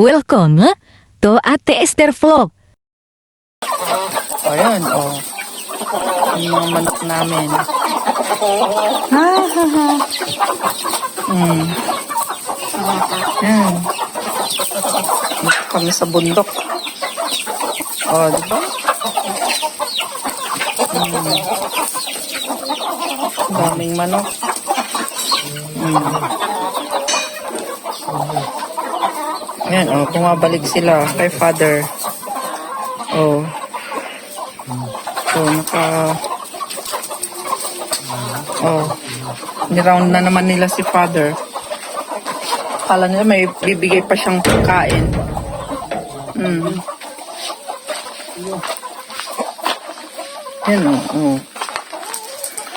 Welcome to Ate Esther Vlog. Ayan, oh. Yung mga manok namin. Ha, ha, ha. Ayan. Dito kami sa bundok. Oh, di ba? Hmm. Daming manok. Hmm. Ayan, oh, bumabalik sila kay father. Oh. So, naka... Oh. Niround na naman nila si father. Kala nila may bibigay pa siyang pagkain. Hmm. Yan o. Oh,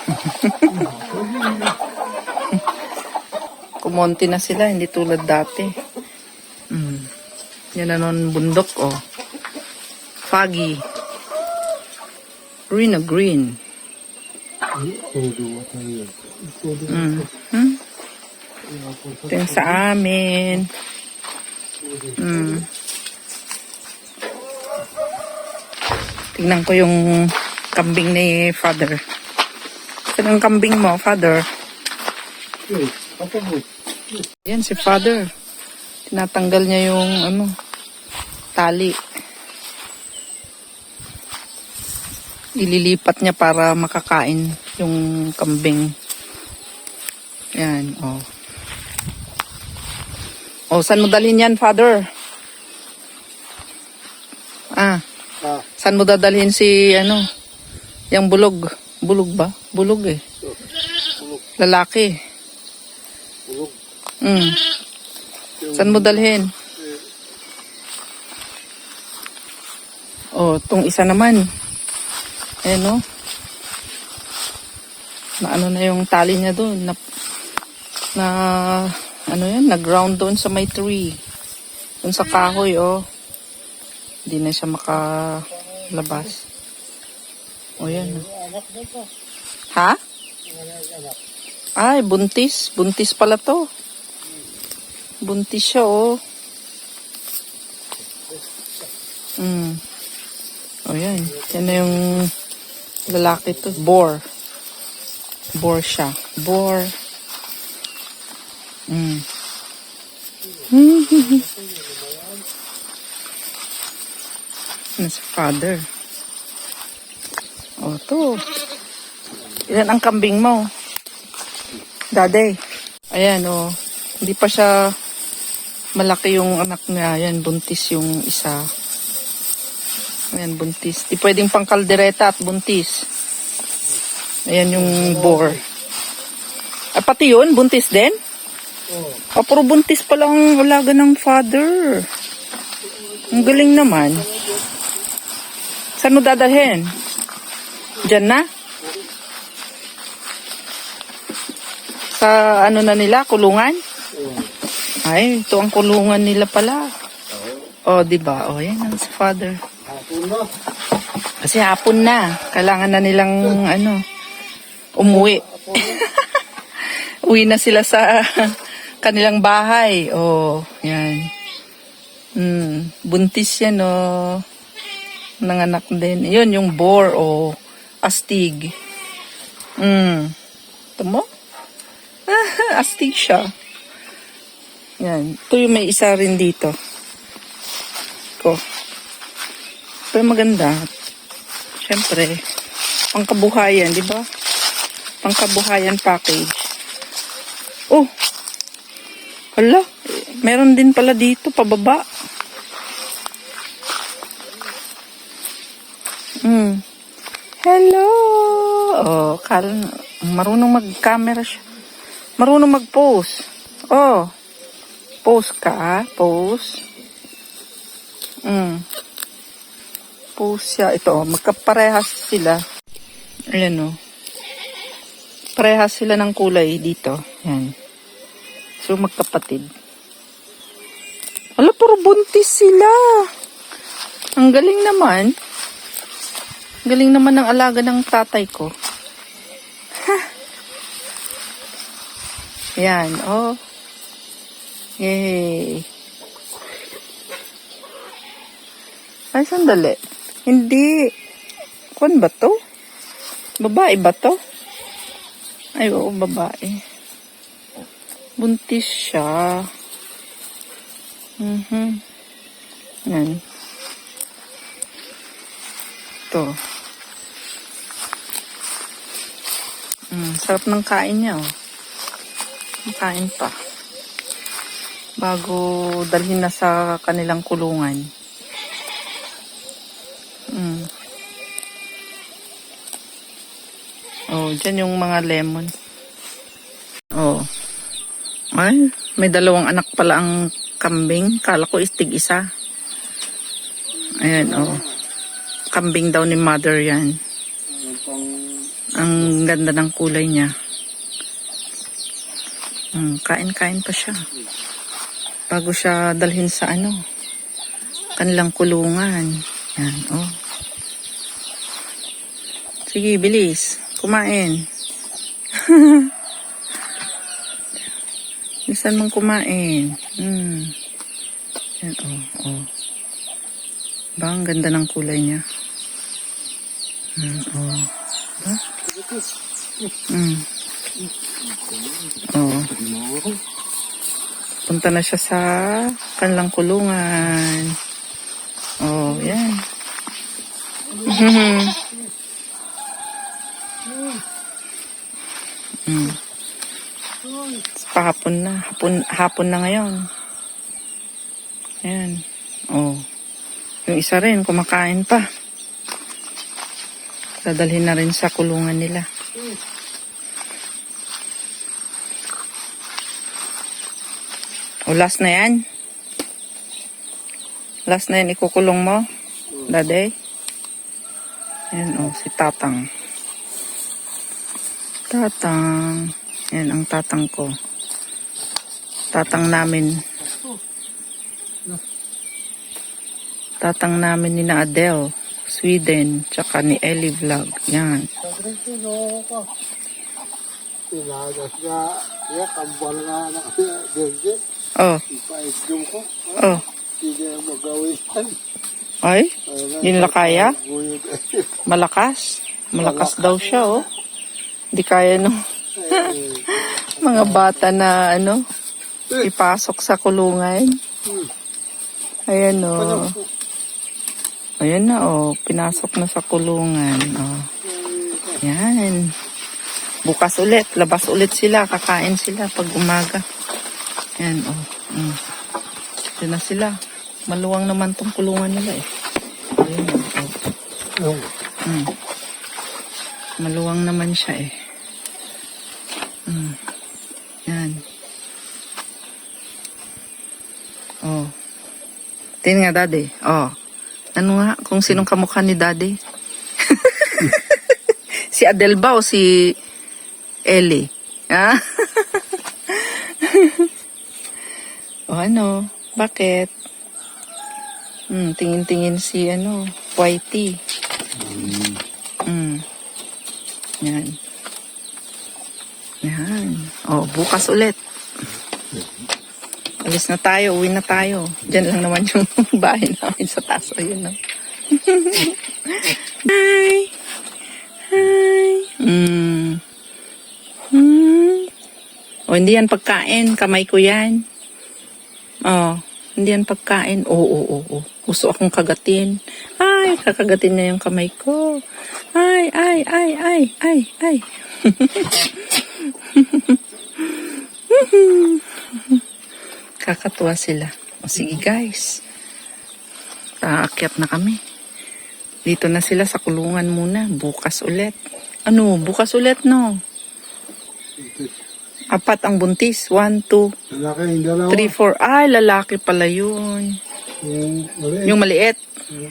Kumonti na sila, hindi tulad dati. Yan na nun bundok, oh. Foggy. Green na green. Mm. Hmm? Ito yung sa amin. Mm. Tingnan ko yung kambing ni father. Saan ang kambing mo, father? Yan, si father. Tinatanggal niya yung, ano, tali. Ililipat niya para makakain yung kambing. Yan, oh. Oh, saan mo dalhin yan, father? Ah, Ah, saan mo dadalhin si, ano, yung bulog? Bulog ba? Bulog eh. bulog, Lalaki. bulog. Mm. Saan mo dalhin? Oh, tong isa naman. Ayan oh. Na ano na yung tali niya doon. Na, na ano yan, na-ground doon sa may tree. Doon sa kahoy, oh. Hindi na siya makalabas. O yan. oh. Na ito. Ha? Ay, buntis. Buntis pala to. Buntis siya, oh. Mm. O yan. Yan na yung lalaki to. Boar. Boar siya. Boar. Mm. Si father? O, to. Ilan ang kambing mo? Dade. Ayan, oh. Hindi pa siya malaki yung anak niya. Ayan, buntis yung isa. Ayan, buntis. Di pwedeng pang kaldereta at buntis. Ayan yung boar. Ah, pati yun, buntis din? Oh, Ah, puro buntis pa lang ang alaga ng father. Ang galing naman. Saan mo dadalhin? Diyan na? Sa ano na nila, kulungan? Ay, ito ang kulungan nila pala. Oh, di ba? Oh, yan ang father. Na. Kasi hapon na. Kailangan na nilang ano, umuwi. Uwi na sila sa kanilang bahay. Oh, yan. Hmm, buntis yan, oh. Nanganak din. Yun, yung boar, oh. Astig. Hmm. Ito mo? Astig siya. Yan. Ito yung may isa rin dito. Ko. Pero maganda. Siyempre, pangkabuhayan, di ba? Pangkabuhayan package. Oh! Hala, meron din pala dito, pababa. Mm. Hello! Oh, kala, marunong mag-camera siya. Marunong mag-pose. Oh, pose ka, pose. Mm. Pose siya. Ito, oh, magkaparehas sila. Ayan o. Parehas sila ng kulay dito. Yan. So, magkapatid. Ala, puro buntis sila. Ang galing naman. Galing naman ng alaga ng tatay ko. Ha? Yan, oh. Yay. Ay, sandali. Hindi. Kwan ba to? Babae ba to? Ay, oo, babae. Buntis siya. Mhm. Yan. Ito. Mm, sarap ng kain niya, oh. Kain pa. Bago dalhin na sa kanilang kulungan. Oh, dyan yung mga lemon. Oh. Ay, may dalawang anak pala ang kambing. Kala ko istig isa. Ayan, oh. Kambing daw ni mother yan. Ang ganda ng kulay niya. Mm, kain-kain pa siya. Bago siya dalhin sa ano, kanilang kulungan. Yan, oh. Sige, bilis. Kumain. Bilisan mong kumain. Hmm. Yan, oh, oh. Ba, ang ganda ng kulay niya. Hmm, oh. Ba? Hmm. Oh. Punta na siya sa kanilang kulungan. Oh, yan. mm. Pahapon na. Hapon, hapon na ngayon. Ayan. Oh. Yung isa rin, kumakain pa. Dadalhin na rin sa kulungan nila. O, last na yan? Last na yan, ikukulong mo? Daday? Ayan, o, si Tatang. Tatang. Yan, ang tatang ko. Tatang namin. Tatang namin ni na Adele. Sweden. Tsaka ni Ellie Vlog. Yan. Oh, oh. Ay, Yun la kaya? Guyod. malakas. Malakas daw siya, oh. Hindi kaya no. Mga bata na, ano, ipasok sa kulungan. Ayan, oh. Ayan na, oh. Pinasok na sa kulungan, oh. Yan. Bukas ulit. Labas ulit sila. Kakain sila pag umaga. Yan, oh. Mm. Diyan na sila. Maluwang naman tong kulungan nila, eh. Ayan, oh. Yung Mm. Maluwang naman siya eh. Mm. Yan. Oh. Tingnan nga, daddy. Oh. Ano nga? Kung sinong kamukha ni daddy? si Adele ba o si Ellie? Ha? o ano? Bakit? Hmm, tingin-tingin si ano, Whitey. Mm. Yan. Yan. Oh, bukas ulit. Alis na tayo, uwi na tayo. Diyan lang naman yung bahay namin sa taas. Ayun na. Hi! Hi! Mm. Hmm. Oh, hindi yan pagkain. Kamay ko yan. Oh, hindi yan pagkain. Oo, oo, oo. Gusto akong kagatin. Ay, kakagatin na yung kamay ko. Ay, ay, ay, ay, ay, ay. Kakatuwa sila. O sige guys. Aakyat na kami. Dito na sila sa kulungan muna. Bukas ulit. Ano? Bukas ulit no? Apat ang buntis. One, two, Lalaki three, four. Ay, lalaki pala yun. Yung maliit. Yung maliit.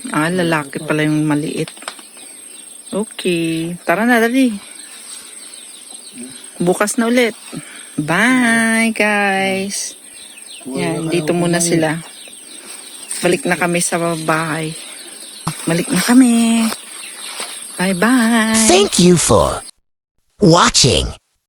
Ah, lalaki pala yung maliit. Okay. Tara na, dali. Bukas na ulit. Bye, guys. Yan, dito muna sila. Balik na kami sa bahay. Balik na kami. Bye-bye. Thank you for watching.